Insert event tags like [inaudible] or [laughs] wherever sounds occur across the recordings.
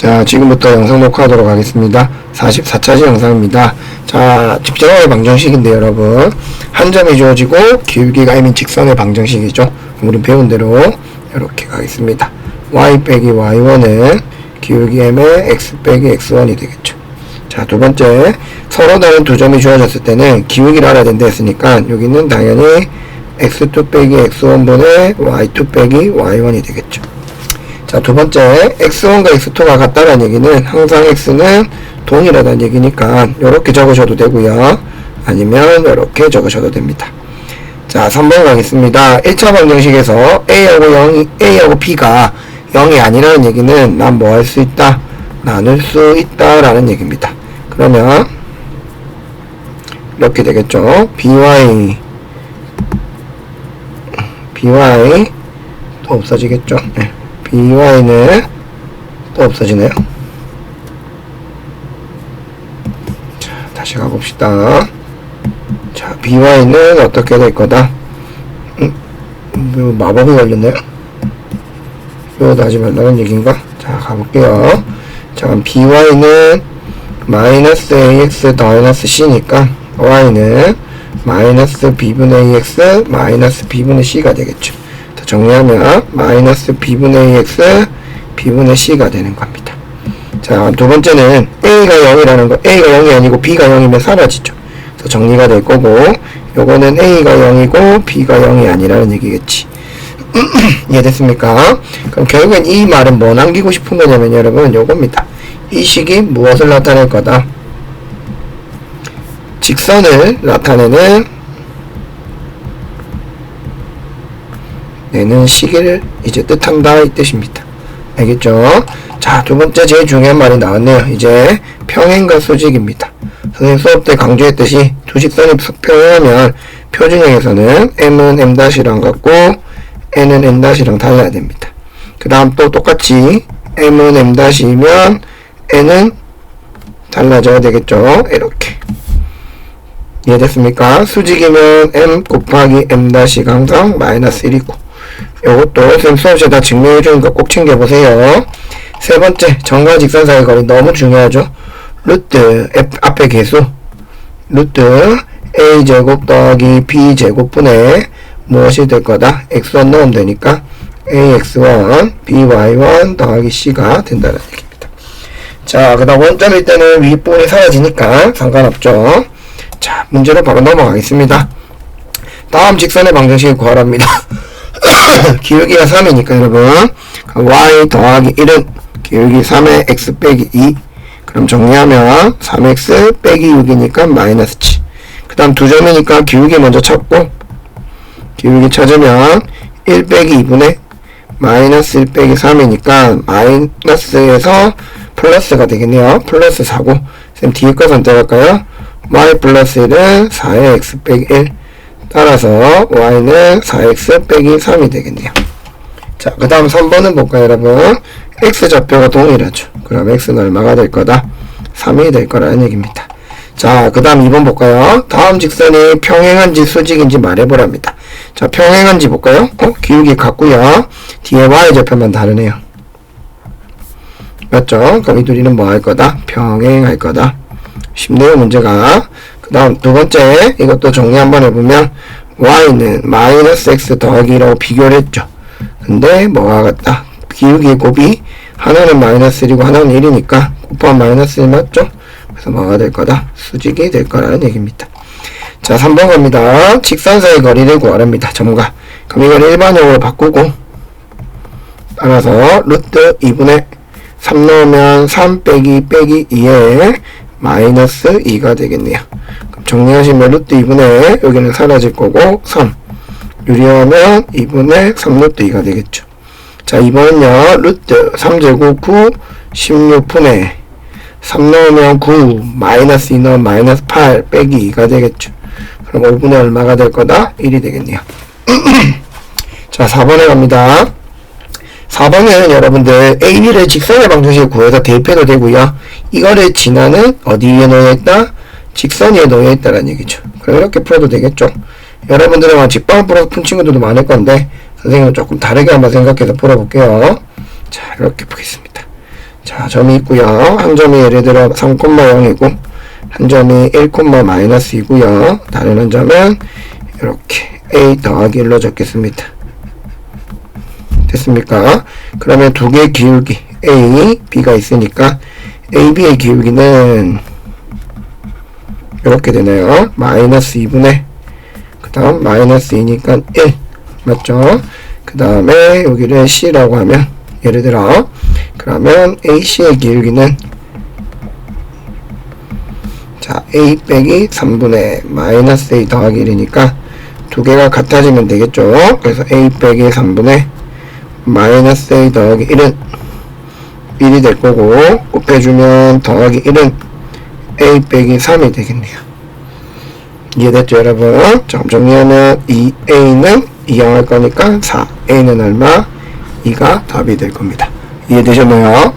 자, 지금부터 영상 녹화하도록 하겠습니다. 44차시 영상입니다. 자, 직정의 방정식인데 여러분. 한 점이 주어지고 기울기가 M인 직선의 방정식이죠. 우리 배운 대로 이렇게 가겠습니다. y 빼기 y1은 기울기 M의 x 빼기 x1이 되겠죠. 자, 두 번째. 서로 다른 두 점이 주어졌을 때는 기울기를 알아야 된다 했으니까 여기는 당연히 x2 빼기 x1분의 y2 빼기 y1이 되겠죠. 자, 두 번째, x1과 x2가 같다는 얘기는 항상 x는 동일하다는 얘기니까 이렇게 적으셔도 되고요. 아니면 이렇게 적으셔도 됩니다. 자, 3번 가겠습니다. 1차 방정식에서 a하고 0, a하고 b가 0이 아니라는 얘기는 난 뭐 할 수 있다? 나눌 수 있다라는 얘기입니다. 그러면 이렇게 되겠죠. by by 또 없어지겠죠. 네. By는 또 없어지네요. 자, 다시 가봅시다. 자, by는 어떻게 될 거다? 음, 뭐 마법이 걸렸네요. 이거 하지 말라는 얘기인가? 자, 가볼게요. 자, 그럼 by는 마이너스 ax 마이너스 c니까 y는 마이너스 b분의 ax 마이너스 b분의 c가 되겠죠. 더 정리하면 마이너스 b분의 ax b분의 c가 되는 겁니다. 자, 두 번째는 a가 0이라는 거, a가 0이 아니고 b가 0이면 사라지죠. 그래서 정리가 될 거고, 요거는 a가 0이고 b가 0이 아니라는 얘기겠지. [clears throat] 이해됐습니까? 그럼 결국엔 이 말은 뭐 남기고 싶은 거냐면 여러분 요겁니다. 이 식이 무엇을 나타낼 거다? 직선을 나타내는 내는 시기를 이제 뜻한다 이 뜻입니다. 알겠죠? 자, 두 번째 제일 중요한 말이 나왔네요. 이제 평행과 수직입니다. 선생님 수업 때 강조했듯이 두 직선이 평행하면 표준형에서는 m은 m-랑 같고 n은 n-랑 달라야 됩니다. 그 다음 또 똑같이 m은 m-이면 n은 달라져야 되겠죠. 이렇게. 이해됐습니까? 수직이면 m 곱하기 m-가 항상 마이너스 1이고 요것도 선생님 수업에다 증명해 주니까 꼭 챙겨보세요. 세 번째, 정과 직선 사이 거리 너무 중요하죠. 루트 F 앞에 계수 루트 a제곱 더하기 b제곱분의 무엇이 될 거다? x1 넣으면 되니까 ax1 by1 더하기 c가 된다는 얘기입니다. 자, 그 다음 원점일 때는 윗부분이 사라지니까 상관없죠. 자, 문제로 바로 넘어가겠습니다. 다음 직선의 방정식을 구하랍니다. [laughs] [coughs] 기울기가 3이니까 여러분 y 더하기 1은 기울기 3의 x 빼기 2 그럼 정리하면 3x 빼기 6이니까 마이너스 7. 그 다음 두 점이니까 기울기 먼저 찾고 기울기 찾으면 1 빼기 2분의 마이너스 1 빼기 3이니까 마이너스에서 플러스가 되겠네요. 플러스 4고 쌤 뒤에 거 선택할까요? y 플러스 1은 4의 x 빼기 1 따라서 y는 4x 빼기 3이 되겠네요. 자, 그 다음 3번은 볼까요, 여러분? x 좌표가 동일하죠. 그럼 x는 얼마가 될 거다? 3이 될 거라는 얘기입니다. 자, 그 다음 2번 볼까요? 다음 직선이 평행한지 수직인지 말해보랍니다. 자, 평행한지 볼까요? 어? 기울기 같고요. 뒤에 y 좌표만 다르네요. 맞죠? 그럼 이 둘이는 뭐 할 거다? 평행할 거다. 쉽네요, 문제가. 그 다음 두 번째, 이것도 정리 한번 해보면, y는 마이너스 x 더하기 1하고 비교를 했죠. 근데 뭐가 같다? 기울기의 곱이 하나는 마이너스 1이고 하나는 1이니까 곱하면 마이너스 1 맞죠? 그래서 뭐가 될 거다? 수직이 될 거라는 얘기입니다. 자, 3번 갑니다. 직선 사이 거리를 구하랍니다. 점과. 그럼 이걸 일반형으로 바꾸고 따라서 루트 2분의 3 넣으면 3 빼기 빼기 2에 마이너스 2가 되겠네요. 그럼 정리하시면 루트 2분의 여기는 사라질 거고 3 유리하면 2분의 3 루트 2가 되겠죠. 자, 이번은요, 루트 3제곱 9, 16분의 3 넣으면 9, 마이너스 2 넣으면 마이너스 8 빼기 2가 되겠죠. 그럼 5분의 얼마가 될 거다? 1이 되겠네요. [clears throat] 자, 4번에 갑니다. 4번은 여러분들 AB를 직선의 방정식을 구해서 대입해도 되고요. 이거를 진화는 어디 위에 놓여있다? 직선 위에 놓여있다라는 얘기죠. 그럼 이렇게 풀어도 되겠죠. 여러분들은 직방을 풀어서 푼 친구들도 많을 건데 선생님은 조금 다르게 한번 생각해서 풀어볼게요. 자, 이렇게 보겠습니다. 자, 점이 있고요. 한 점이 예를 들어 3,0이고 한 점이 1, 마이너스 2고요. 다른 한 점은 이렇게 a 더하기 1로 적겠습니다. 됐습니까? 그러면 두 개의 기울기 a, b가 있으니까 a, b의 기울기는 이렇게 되네요. 마이너스 2분의 그 다음 마이너스 2니까 1 맞죠? 그 다음에 여기를 c라고 하면 예를 들어 그러면 AC의 기울기는 자 A 빼기 3분의 마이너스 A 더하기 1이니까 두 개가 같아지면 되겠죠 그래서 A 빼기 3분의 마이너스 A 더하기 1은 1이 될 거고 곱해주면 더하기 1은 A 빼기 3이 되겠네요 이해됐죠 여러분 점 정리하면 2A는 2항할 거니까 4 A는 얼마 2가 답이 될 겁니다 이해되셨나요?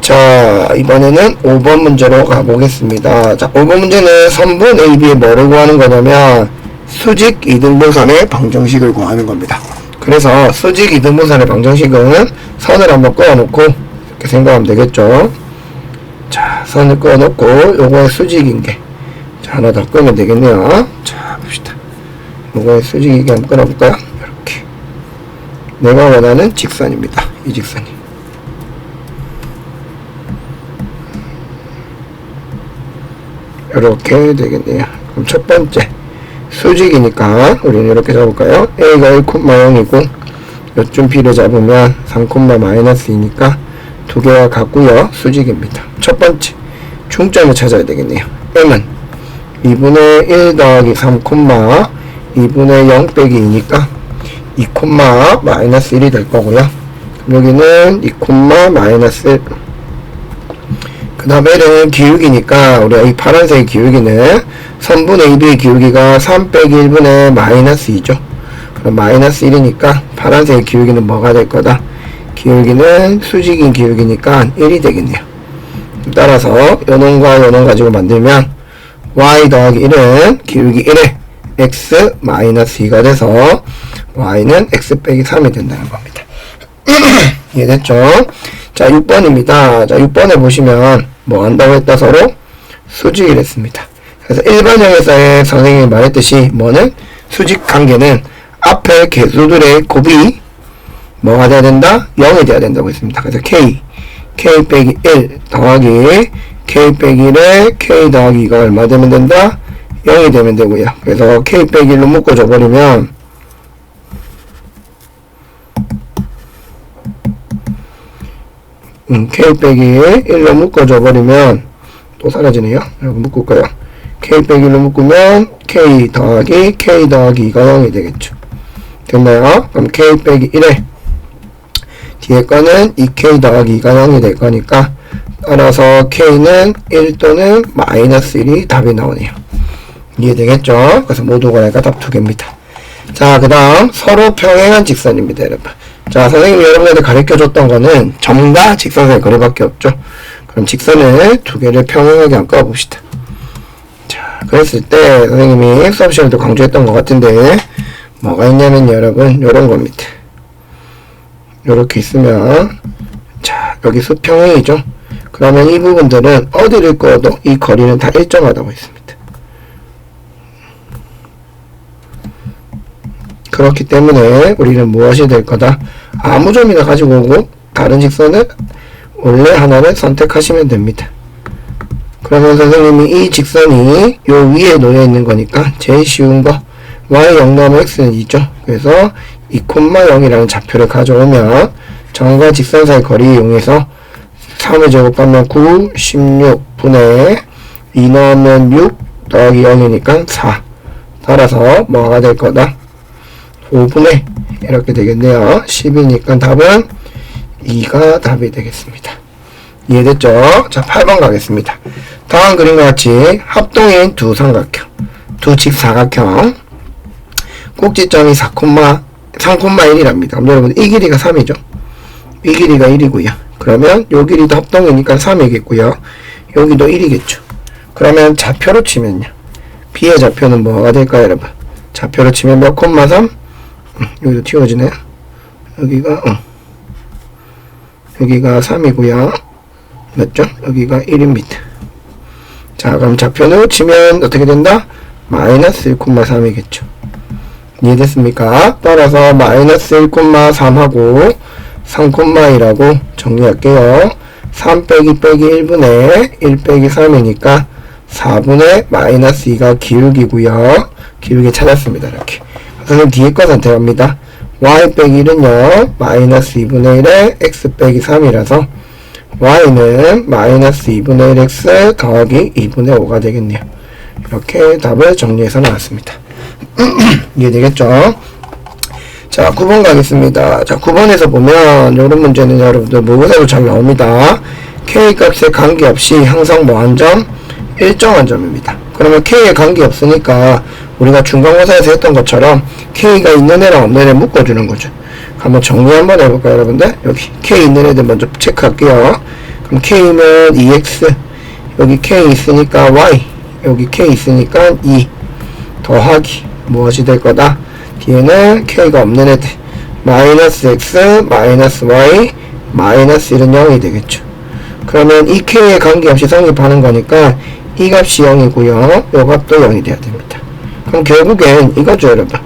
자, 이번에는 5번 문제로 가보겠습니다. 자, 5번 문제는 선분 AB의 뭐를 구하는 거냐면 수직 이등분선의 방정식을 구하는 겁니다. 그래서 수직 이등분선의 방정식은 선을 한번 그어놓고 이렇게 생각하면 되겠죠. 자, 선을 그어놓고 요거의 수직인 게 자, 하나 더 끄면 되겠네요. 자, 봅시다. 요거의 수직이게 한번 끊어볼까요? 이렇게. 내가 원하는 직선입니다. 이 직선이. 이렇게 되겠네요. 그럼 첫 번째 수직이니까 우리는 이렇게 잡을까요? A가 1,0이고 요쯤 B를 잡으면 3, 마이너스 2니까 두 개와 같고요. 수직입니다. 첫 번째 중점을 찾아야 되겠네요. M은 2분의 1 더하기 3, 2분의 0 빼기 2니까 2, 마이너스 1이 될 거고요. 여기는 2, 마이너스 1. 그 다음에는 기울기니까 우리가 이 파란색 기울기는 선분 AB의 기울기가 3 빼기 1분의 마이너스 2죠. 그럼 마이너스 1이니까 파란색 기울기는 뭐가 될 거다? 기울기는 수직인 기울기니까 1이 되겠네요. 따라서 요놈과 요놈 가지고 만들면 y 더하기 1은 기울기 1에 x 마이너스 2가 돼서 y는 x 빼기 3이 된다는 겁니다. [clears throat] 이해됐죠? 자, 6번입니다. 자, 6번에 보시면 뭐 한다고 했다 서로 수직을 했습니다. 그래서 일반 형에서의 선생님이 말했듯이 뭐는 수직 관계는 앞에 개수들의 곱이 뭐가 돼야 된다? 0이 돼야 된다고 했습니다. 그래서 k, k 빼기 1 더하기 k 빼기 1에 k 더하기 2가 얼마 되면 된다? 0이 되면 되고요. 그래서 k 빼기 1로 묶어줘 버리면 음, k 빼기 1로 묶어줘 버리면 또 사라지네요. 묶을까요? k 빼기 1로 묶으면 k 더하기 k 더하기 2가 0이 되겠죠. 됐나요? 그럼 k 빼기 1에 뒤에 거는 2k 더하기 2가 0이 될 거니까 따라서 k는 1 또는 마이너스 1이 답이 나오네요. 이해되겠죠? 그래서 모두가 내가 답두 개입니다. 자, 그 다음 서로 평행한 직선입니다, 여러분. 자, 선생님이 여러분한테 가르쳐줬던 거는 점과 직선의 거리밖에 없죠. 그럼 직선을 두 개를 평행하게 한번 꺼봅시다. 자, 그랬을 때 선생님이 수업 시간에도 강조했던 것 같은데 뭐가 있냐면 여러분 요런 겁니다. 요렇게 있으면 자, 여기 수평행이죠. 그러면 이 부분들은 어디를 꺼도 이 거리는 다 일정하다고 했습니다. 그렇기 때문에 우리는 무엇이 될 거다? 아무 점이나 가지고 오고 다른 직선을 원래 하나를 선택하시면 됩니다. 그러면 선생님이 이 직선이 요 위에 놓여 있는 거니까 제일 쉬운 거 y 0 나면 x는 2죠. 그래서 2,0이라는 좌표를 가져오면 정과 직선 사이 거리 이용해서 3을 제곱하면 9, 16분의 2 넣으면 6 더하기 0이니까 4 따라서 뭐가 될 거다? 5분의 이렇게 되겠네요. 10이니까 답은 2가 답이 되겠습니다. 이해됐죠? 자, 8번 가겠습니다. 다음 그림과 같이 합동인 두 삼각형, 두 직사각형, 꼭지점이 4, 3,1이랍니다. 그럼 여러분, 이 길이가 3이죠? 이 길이가 1이고요. 그러면 요 길이도 합동이니까 3이겠고요. 여기도 1이겠죠. 그러면 좌표로 치면요. B의 좌표는 뭐가 될까요, 여러분? 좌표로 치면 몇 콤마 3? 여기도 튀어지네. 여기가, 어. 여기가 3이고요. 맞죠? 여기가 1입니다. 자, 그럼 좌표는 치면 어떻게 된다? 마이너스 1,3이겠죠. 이해됐습니까? 따라서 마이너스 1,3하고 3,2라고 정리할게요. 3 빼기 빼기 1분의 1 빼기 3이니까 4분의 마이너스 2가 기울기고요. 기울기 찾았습니다. 이렇게. 선생님 뒤에 거 선택합니다. y 빼기 1은요. 마이너스 2분의 1에 x 빼기 3이라서 y는 마이너스 2분의 1x 더하기 2분의 5가 되겠네요. 이렇게 답을 정리해서 나왔습니다. [clears throat] 이해되겠죠? 자, 9번 가겠습니다. 자, 9번에서 보면, 이런 문제는 여러분들 모의고사로 잘 나옵니다. K 값에 관계없이 항상 뭐한 점? 일정한 점입니다. 그러면 K에 관계없으니까, 우리가 중간고사에서 했던 것처럼, K가 있는 애랑 없는 애 묶어주는 거죠. 한번 정리 한번 해볼까요, 여러분들? 여기, K 있는 애들 먼저 체크할게요. 그럼 K는 2X, 여기 K 있으니까 Y, 여기 K 있으니까 2, 더하기, 무엇이 될 거다? 뒤에는 k가 없는 애들 마이너스 x 마이너스 y 마이너스 1은 0이 되겠죠 그러면 이 k에 관계없이 성립하는 거니까 이 값이 0이고요 요 값도 0이 돼야 됩니다 그럼 결국엔 이거죠 여러분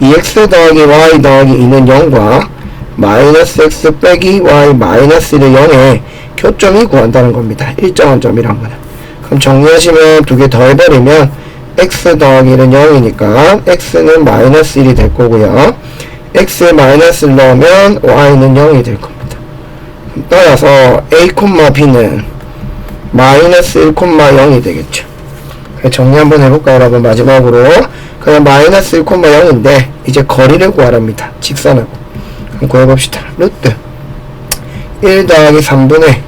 2x 더하기 y 더하기 2는 0과 마이너스 x 빼기 y 마이너스 1을 0에 교점이 구한다는 겁니다 일정한 점이란 거는 그럼 정리하시면 두 개 더해버리면 x 더하기 1은 0이니까 x는 마이너스 1이 될 거고요. x에 마이너스를 넣으면 y는 0이 될 겁니다. 따라서 a, b는 마이너스 1, 0이 되겠죠. 정리 한번 해볼까요, 여러분? 마지막으로. 그냥 마이너스 1, 0인데 이제 거리를 구하랍니다. 직선하고. 구해봅시다. 루트 1 더하기 3분의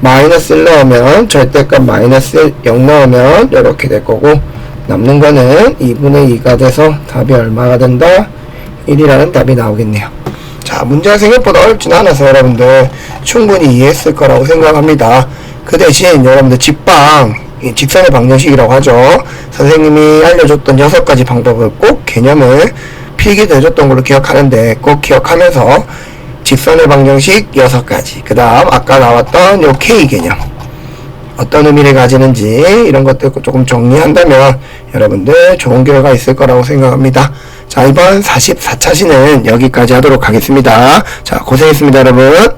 마이너스 1 넣으면 절대값 마이너스 0 넣으면 이렇게 될 거고 남는 거는 2분의 2가 돼서 답이 얼마가 된다? 1이라는 답이 나오겠네요. 자, 문제가 생각보다 어렵진 않아서 여러분들 충분히 이해했을 거라고 생각합니다. 그 대신 여러분들 이 직선의 방정식이라고 하죠. 선생님이 알려줬던 여섯 가지 방법을 꼭 개념을 필기도 해줬던 걸로 기억하는데 꼭 기억하면서 직선의 방정식 6가지. 그 다음 아까 나왔던 요 K 개념. 어떤 의미를 가지는지 이런 것들 조금 정리한다면 여러분들 좋은 결과 있을 거라고 생각합니다. 자 이번 44차시는 여기까지 하도록 하겠습니다. 자 고생했습니다 여러분